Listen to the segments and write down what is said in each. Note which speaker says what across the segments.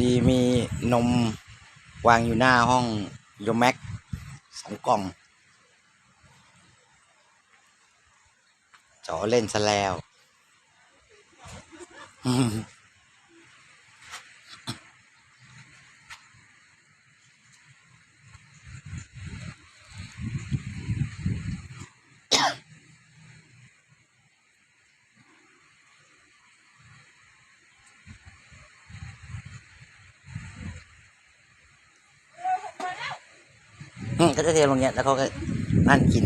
Speaker 1: ดีมีนมวางอยู่หน้าห้องโยแม็กสองกล่องจอเล่นซะแล้ว ก็จะเทลงเนี้ยแล้วเขาก็นั่นกิน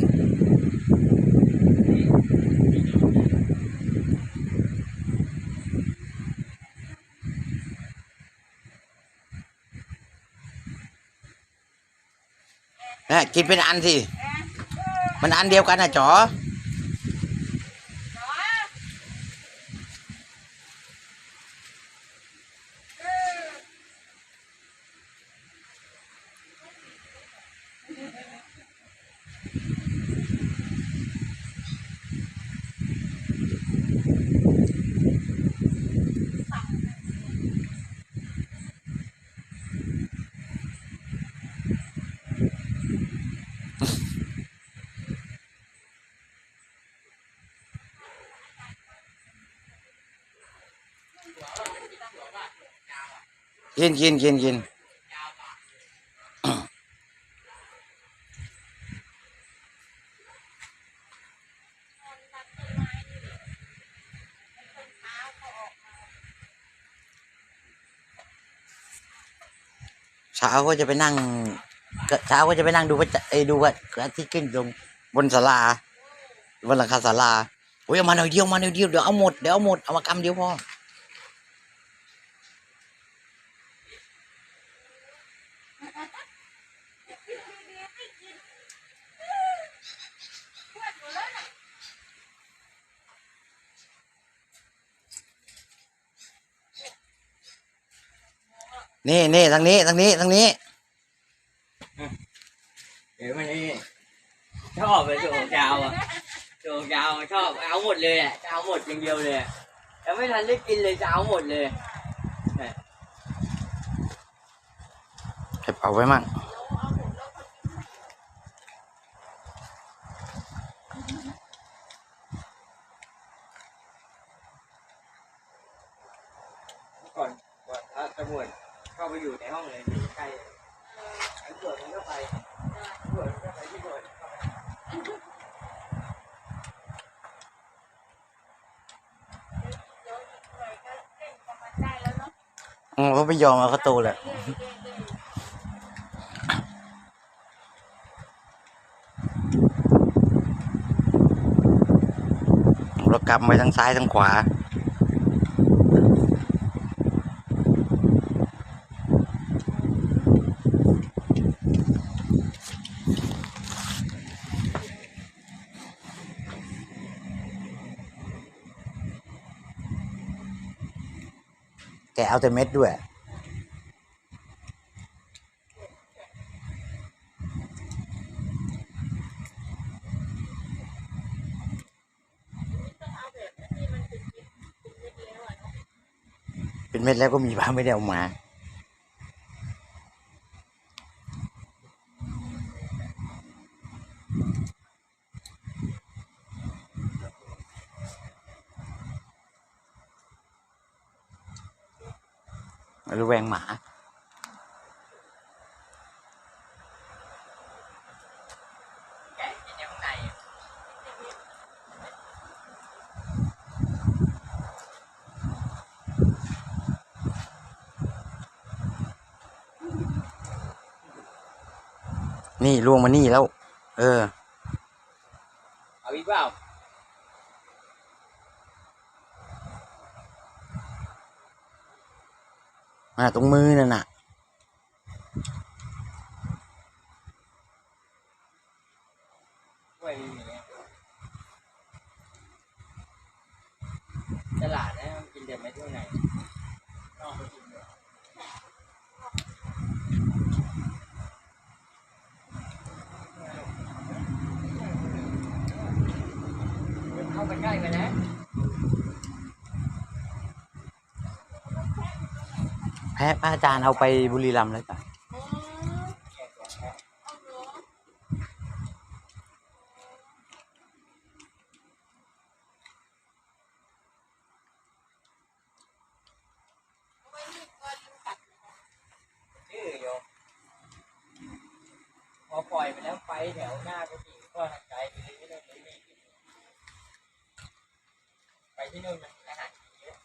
Speaker 1: นะกินเป็นอันสิ มันอันเดียวกันนะจ๋อ กินกินกินกินเช้าก็จะไปนั่งเช้าก็จะไปนั่งดูพระจันทร์ไอ้ดูว่าทิตย์ขึ้นตรงบนศาลาบนหลังคาศาลาโอ้ยเอามาหน่อยเดียวมาหน่อยเดียวเดี๋ยวเอาหมดเดี๋ยวเอาหมดเอามากำเดียวพอ นี่นี่ทางนี้ทางนี้ทางนี้
Speaker 2: เดี๋ยวมันนี่ชอบไปโจกยาวอะโจกยาวชอบเอาหมดเลยอะจะเอาหมดอย่างเดียวเลยอะยังไม่ทันได้กินเลยจะเอาหมดเลย
Speaker 1: เก็บเอาไว้มั่ง
Speaker 2: ก่อนก่อนถ้าตำรวจ เข้าไปอยู่ในห้องเลยที่ใกล้ตำรวจมันก็ไปตำรวจมันก็ไปที่ตำรวจเข้าไป
Speaker 1: อืมเขาไม่ยอมเอาเขาโตแหละเรากำไว้ทั้งซ้ายทั้งขวา แกเอาแต่เม็ดด้วย เป็นเม็ดแล้วก็มีบ้างไม่ได้เอามา ระแวงหมา
Speaker 2: นนี่
Speaker 1: ล่วงมานี่แล้ว เออ
Speaker 2: เอาอีกเปล่า
Speaker 1: มาตรงมือนั่นน่ะ
Speaker 2: กล้วยไม่มีอะตลาดนะมันกินเด็ดไม่เท่าไหร่นอกไปกินเลยเดี๋ยวเข้าไปใกล้ไปนะ
Speaker 1: แพะพระอาจารย์เอาไปบุรีรัมย์แล้วจ้ะ
Speaker 3: ไว้นี่ก่อนตัด
Speaker 2: ชื่อโยมพอปล่อยไปแล้วไปแถวหน้าก็ทางไกลไปเลยไม่ได้เลยไม่กินไปที่นู่นนอาหารเยอะ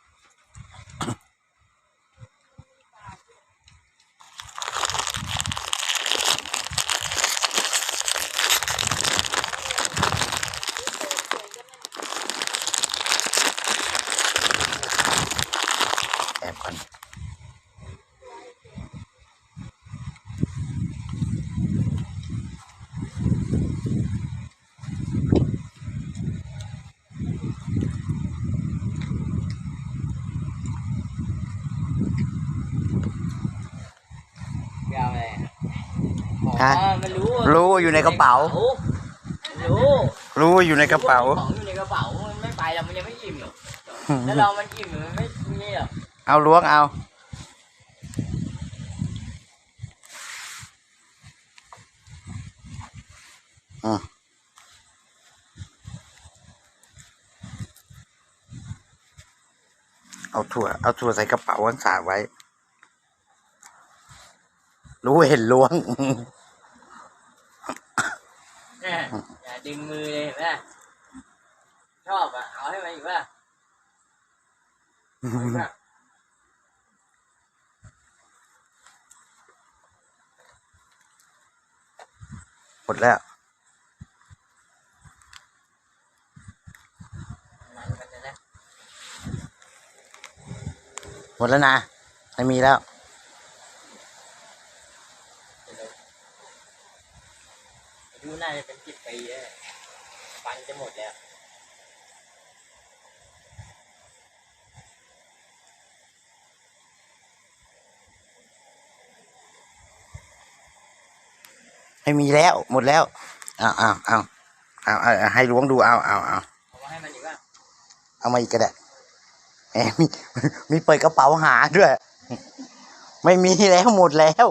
Speaker 1: แอบก่อน
Speaker 2: ยาวอะไรอ๋อ
Speaker 1: ฮะ
Speaker 2: มันรู้
Speaker 1: รู้ว่าอยู่ในกระเป๋า
Speaker 2: รู้
Speaker 1: รู้ว่าอยู่ในกระเป๋า
Speaker 2: ของอยู่ในกระเป๋ามันไม่ไปแล้วมันยังไม่อิ่มหรอกแล้วเรามันอิ่มมันไม่นี่หรอก
Speaker 1: เอาล้วงเอาอืมเอาถั่วเอาถั่วใส่กระเป๋าข้างขาไว้ รู้เห็นล้วง
Speaker 2: เนี่ย อย่าดึงมือเลยเห็นไหมชอบอะ เอาให้มันอีกว่าเอาอีกป่ะ
Speaker 1: หมดแล้ว
Speaker 2: มันมันจะนะ
Speaker 1: หมดแล้วนะ ไม่มีแล้ว
Speaker 2: อายุน่าจะเป็นสิบ ปีแล้วฟันจะหมดแล้ว
Speaker 1: ไม่มีแล้ว หมดแล้วเอาเอาเอาเอาเอาเอาให้ล้วงดูเอาเอาเอา
Speaker 2: เอามาให้มันอีกว่า
Speaker 1: เอามาอีกก็ได้แหมมีมีเปิดกระเป๋าหาด้วย ไม่มีแล้วหมดแล้ว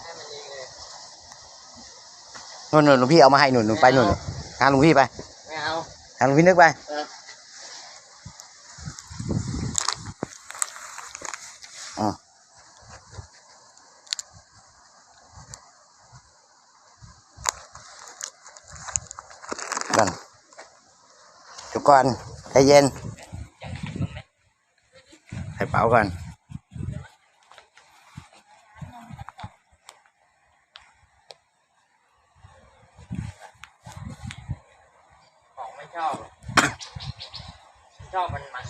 Speaker 2: ให้มันเองเลย
Speaker 1: นู่นนู่นหลวงพี่เอามาให้หนุนหนุนไปหนุนหาหลวงพี่ไป
Speaker 2: ไม่เอา
Speaker 1: หาหลวงพี่นึกไป
Speaker 2: เออ
Speaker 1: อ๋อก่อนเดี๋ยวก่อนใจเย็น
Speaker 2: อยากกินมั้งไหม
Speaker 1: ใส่เป๋าก่อน
Speaker 2: ของไม่ ชอบชอบมันมัน